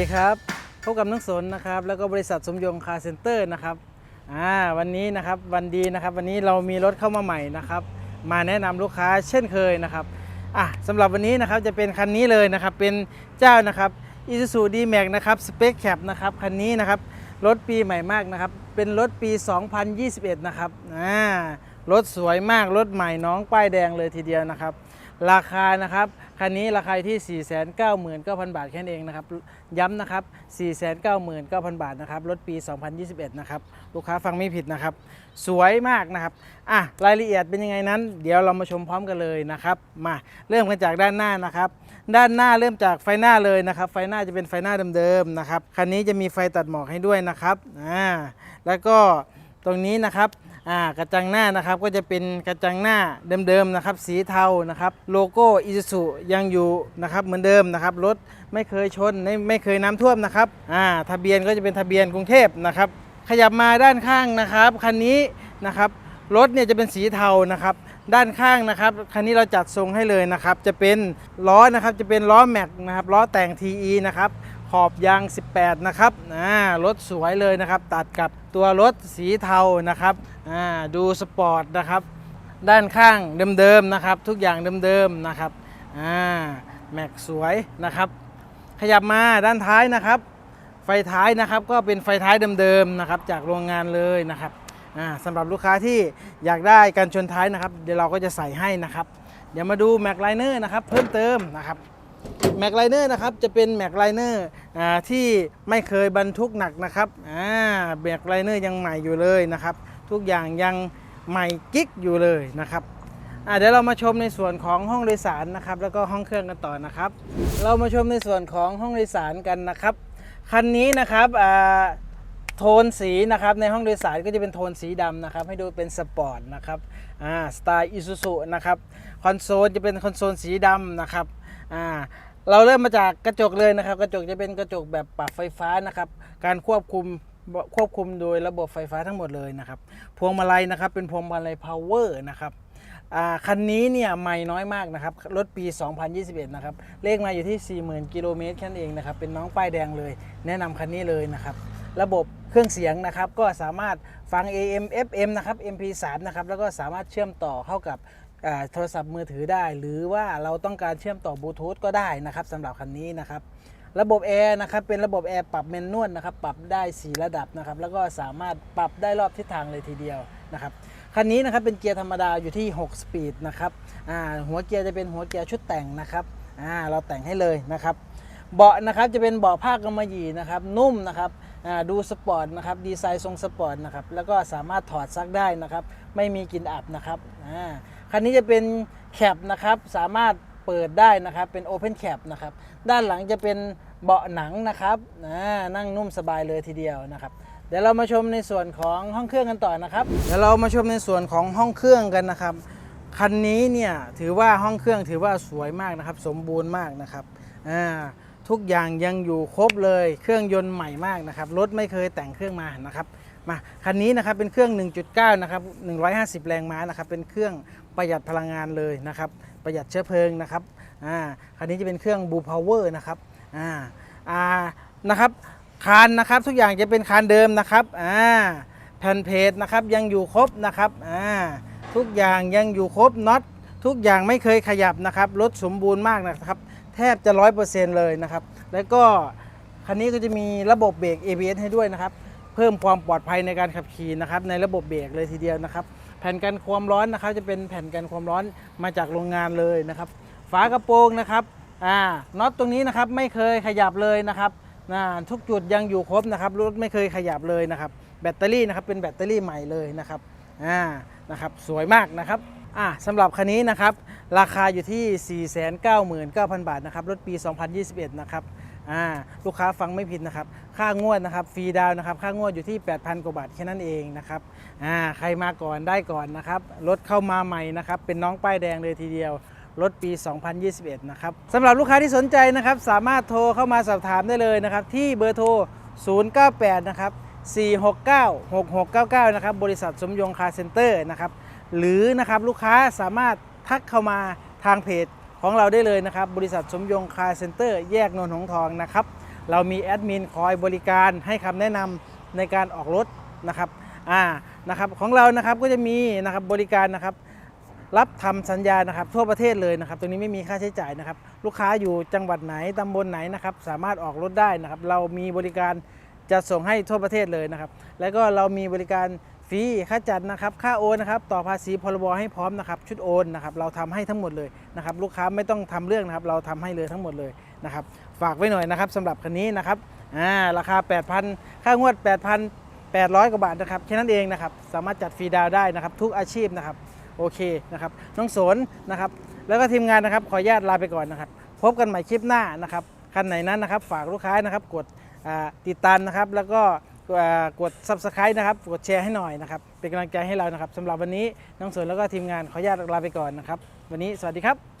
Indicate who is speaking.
Speaker 1: วัสดีครับพบกับน้องสนนะครับแล้วก็บริษัทสมยงคาร์เซ็นเตอร์นะครับอ่าวันนี้นะครับวันดีนะครับ วันนี้เรามีรถเข้ามาใหม่นะครับ มาแนะนำลูกค้าเช่นเคยนะครับอะสำหรับวันนี้นะครับจะเป็นคันนี้เลยนะครับ เป็นเจ้านะครับอ Isuzu D-Max นะครับ Spec Cap นะครับคันนี้นะครับรถปีใหม่มากนะครับ เป็นรถปี 2021 นะครับอ่ารถสวยมากรถใหม่น้องป้ายแดงเลยทีเดียวนะครับ ราคานะครับคันนี้ราคาที่ 499,000 บาทแค่นั้นเองนะครับ ย้ำนะครับ 499,000 บาทนะครับ รถปี 2021 นะครับ ลูกค้าฟังไม่ผิดนะครับ สวยมากนะครับ อะ รายละเอียดเป็นยังไงนั้น เดี๋ยวเรามาชมพร้อมกันเลยนะครับ มาเริ่มกันจากด้านหน้านะครับ ด้านหน้าเริ่มจากไฟหน้าเลยนะครับ ไฟหน้าจะเป็นไฟหน้าเดิมๆนะครับ คันนี้จะมีไฟตัดหมอกให้ด้วยนะครับ อ่า แล้วก็ตรงนี้นะครับ อ่ากระจังหน้านะครับก็จะเป็นกระจังหน้าเดิมๆนะครับสีเทานะครับโลโก้อิซูซุยังอยู่นะครับเหมือนเดิมนะครับรถไม่เคยชนไม่ไม่เคยน้ำท่วมนะครับอ่าทะเบียนก็จะเป็นทะเบียนกรุงเทพนะครับขยับมาด้านข้างนะครับคันนี้นะครับรถเนี่ยจะเป็นสีเทานะครับด้านข้างนะครับคันนี้เราจัดทรงให้เลยนะครับจะเป็นล้อนะครับจะเป็นล้อแม็กนะครับล้อแต่ง TE นะครับ ขอบยาง 18 นะครับอ่ารถสวยเลยนะครับ ตัดกับตัวรถสีเทานะครับอ่าดูสปอร์ตนะครับ ด้านข้างเดิมๆนะครับ ทุกอย่างเดิมๆนะครับอ่าแม็กสวยนะครับ ขยับมาด้านท้ายนะครับ ไฟท้ายนะครับก็เป็นไฟท้ายเดิมๆนะครับ จากโรงงานเลยนะครับอ่าสำหรับลูกค้าที่อยากได้การชนท้ายนะครับ เดี๋ยวเราก็จะใส่ให้นะครับ เดี๋ยวมาดูแม็กไลเนอร์นะครับ เพิ่มเติมนะครับ แม็กไลเนอร์นะครับจะเป็นแม็กไลเนอร์ที่ไม่เคยบรรทุกหนักนะครับแม็กไลเนอร์ยังใหม่อยู่เลยนะครับ ทุกอย่างยังใหม่กิ๊กอยู่เลยนะครับเดี๋ยวเรามาชมในส่วนของห้องโดยสารนะครับ แล้วก็ห้องเครื่องกันต่อนะครับ เรามาชมในส่วนของห้องโดยสารกันนะครับคันนี้นะครับโทนสีนะครับในห้องโดยสารก็จะเป็นโทนสีดำนะครับให้ดูเป็นสปอร์ตนะครับสไตล์อิซูซุนะครับคอนโซลจะเป็นคอนโซลสีดำนะครับ อ่าเราเริ่มมาจากกระจกเลยนะครับ กระจกจะเป็นกระจกแบบปรับไฟฟ้านะครับ การควบคุมควบคุมโดยระบบไฟฟ้าทั้งหมดเลยนะครับ พวงมาลัยนะครับเป็นพวงมาลัยพาวเวอร์นะครับคันนี้เนี่ยไม่น้อยมากนะครับ รถปี 2021 นะครับ เลขมาอยู่ที่ 40,000 กิโลเมตรแค่นั้นเองนะครับ เป็นน้องป้ายแดงเลย แนะนำคันนี้เลยนะครับ ระบบเครื่องเสียงนะครับ ก็สามารถฟัง AM FM นะครับ MP3 นะครับ แล้วก็สามารถเชื่อมต่อเข้ากับ โทรศัพท์มือถือได้ หรือว่าเราต้องการเชื่อมต่อบลูทูธก็ได้นะครับสำหรับคันนี้นะครับระบบแอร์นะครับเป็นระบบแอร์ปรับเมนนวลนะครับปรับได้ 4 ระดับนะครับแล้วก็สามารถปรับได้รอบทิศทางเลยทีเดียวนะครับคันนี้นะครับเป็นเกียร์ธรรมดาอยู่ที่ 6 สปีดนะครับหัวเกียร์จะเป็นหัวเกียร์ชุดแต่งนะครับเราแต่งให้เลยนะครับเบาะนะครับจะเป็นเบาะผ้ากำมะหยี่นะครับนุ่มนะครับดูสปอร์ตนะครับดีไซน์ทรงสปอร์ตนะครับแล้วก็สามารถถอดซักได้นะครับไม่มีกลิ่นอับนะครับ คันนี้จะเป็นแคปนะครับ สามารถเปิดได้นะครับ เป็นโอเพนแคปนะครับ ด้านหลังจะเป็นเบาะหนังนะครับนั่งนุ่มสบายเลยทีเดียวนะครับเดี๋ยวเรามาชมในส่วนของห้องเครื่องกันต่อนะครับ เดี๋ยวเรามาชมในส่วนของห้องเครื่องกันนะครับ คันนี้เนี่ยถือว่าห้องเครื่องถือว่าสวยมากนะครับ สมบูรณ์มากนะครับทุกอย่างยังอยู่ครบเลย เครื่องยนต์ใหม่มากนะครับ รถไม่เคยแต่งเครื่องมานะครับ มาคันนี้นะครับเป็นเครื่อง 1.9 นะครับ 150 แรงม้านะครับ เป็นเครื่องประหยัดพลังงานเลยนะครับ ประหยัดเชื้อเพลิงนะครับ อ่า คันนี้จะเป็นเครื่องบูพาวเวอร์นะครับ อ่า อ่า นะครับ คานนะครับ ทุกอย่างจะเป็นคานเดิมนะครับ อ่า แผ่นเพจนะครับยังอยู่ครบนะครับ อ่า ทุกอย่างยังอยู่ครบน็อตทุกอย่างไม่เคยขยับนะครับ รถสมบูรณ์มากนะครับ แทบจะร้อยเปอร์เซ็นต์เลยนะครับ แล้วก็คันนี้ก็จะมีระบบเบรก ABS ให้ด้วยนะครับ เพิ่มความปลอดภัยในการขับขี่นะครับในระบบเบรกเลยทีเดียวนะครับ แผ่นกันความร้อนนะครับจะเป็นแผ่นกันความร้อนมาจากโรงงานเลยนะครับ ฝากระโปรงนะครับอ่าน็อตตรงนี้นะครับไม่เคยขยับเลยนะครับนะทุกจุดยังอยู่ครบนะครับรถไม่เคยขยับเลยนะครับ แบตเตอรี่นะครับเป็นแบตเตอรี่ใหม่เลยนะครับอ่านะครับสวยมากนะครับอ่าสำหรับคันนี้นะครับราคาอยู่ที่ 499,000 บาทนะครับรถปี 2021 นะครับอ่าลูกค้าฟังไม่ผิดนะครับ ค่างวดนะครับฟรีดาวนะครับค่างวดอยู่ที่ 8,000 กว่าบาทแค่นั้นเองนะครับอ่าใครมาก่อนได้ก่อนนะครับรถเข้ามาใหม่นะครับเป็นน้องป้ายแดงเลยทีเดียวรถปี 2021 นะครับสำหรับลูกค้าที่สนใจนะครับ สามารถโทรเข้ามาสอบถามได้เลยนะครับ ที่เบอร์โทร 098 นะครับ 469 6699 นะครับ บริษัทสมยงคาร์เซ็นเตอร์นะครับ หรือนะครับลูกค้าสามารถทักเข้ามาทางเพจของเราได้เลยนะครับ บริษัทสมยงคาร์เซ็นเตอร์ แยกนนทหงทองนะครับ เรามีแอดมินคอยบริการให้คำแนะนำในการออกรถนะครับอ่านะครับของเรานะครับก็จะมีนะครับบริการนะครับรับทำสัญญานะครับทั่วประเทศเลยนะครับ ตรงนี้ไม่มีค่าใช้จ่ายนะครับ ลูกค้าอยู่จังหวัดไหนตำบลไหนนะครับ สามารถออกรถได้นะครับ เรามีบริการจะส่งให้ทั่วประเทศเลยนะครับ แล้วก็เรามีบริการฟรีค่าจัดนะครับ ค่าโอนนะครับ ต่อภาษีพรบให้พร้อมนะครับ ชุดโอนนะครับ เราทำให้ทั้งหมดเลยนะครับ ลูกค้าไม่ต้องทำเรื่องนะครับ เราทำให้เลยทั้งหมดเลย นะครับฝากไว้หน่อยนะครับสำหรับคันนี้นะครับอ่าราคา 8,000 ค่างวด 8,800 กว่าบาทนะครับแค่นั้นเองนะครับสามารถจัดฟรีดาวได้นะครับ ทุกอาชีพนะครับโอเคนะครับน้องสนนะครับแล้วก็ทีมงานนะครับขออนุญาตลาไปก่อนนะครับ พบกันใหม่คลิปหน้านะครับคันไหนนั้นนะครับ ฝากลูกค้านะครับกดติดตามนะครับ แล้วก็กด subscribe นะครับ กดแชร์ให้หน่อยนะครับ เป็นกำลังใจให้เรานะครับสำหรับวันนี้น้องสนแล้วก็ทีมงานขออนุญาตลาไปก่อนนะครับ วันนี้สวัสดีครับ